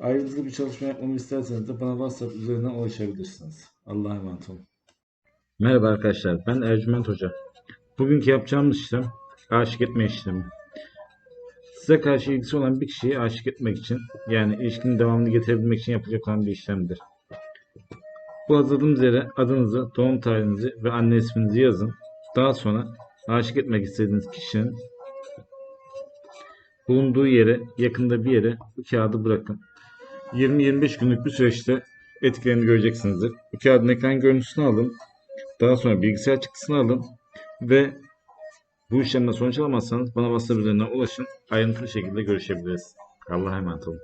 Ayrıntılı bir çalışma yapmamı isterseniz de bana WhatsApp üzerinden ulaşabilirsiniz. Allah'a emanet olun. Merhaba arkadaşlar, ben Ercüment Hoca. Bugünkü yapacağımız işlem aşık etme işlemi. Size karşı ilgisi olan bir kişiyi aşık etmek için, yani ilişkinin devamını getirebilmek için yapılacak olan bir işlemdir. Bu hazırladığımız yere adınızı, doğum tarihinizi ve anne isminizi yazın. Daha sonra aşık etmek istediğiniz kişinin bulunduğu yere, yakında bir yere bu kağıdı bırakın. 20-25 günlük bir süreçte etkilerini göreceksinizdir. Bu kağıdın ekran görüntüsünü alın. Daha sonra bilgisayar çıktısını alın. Ve bu işlemden sonuç alamazsanız bana WhatsApp üzerinden ulaşın. Ayrıntılı şekilde görüşebiliriz. Allah'a emanet olun.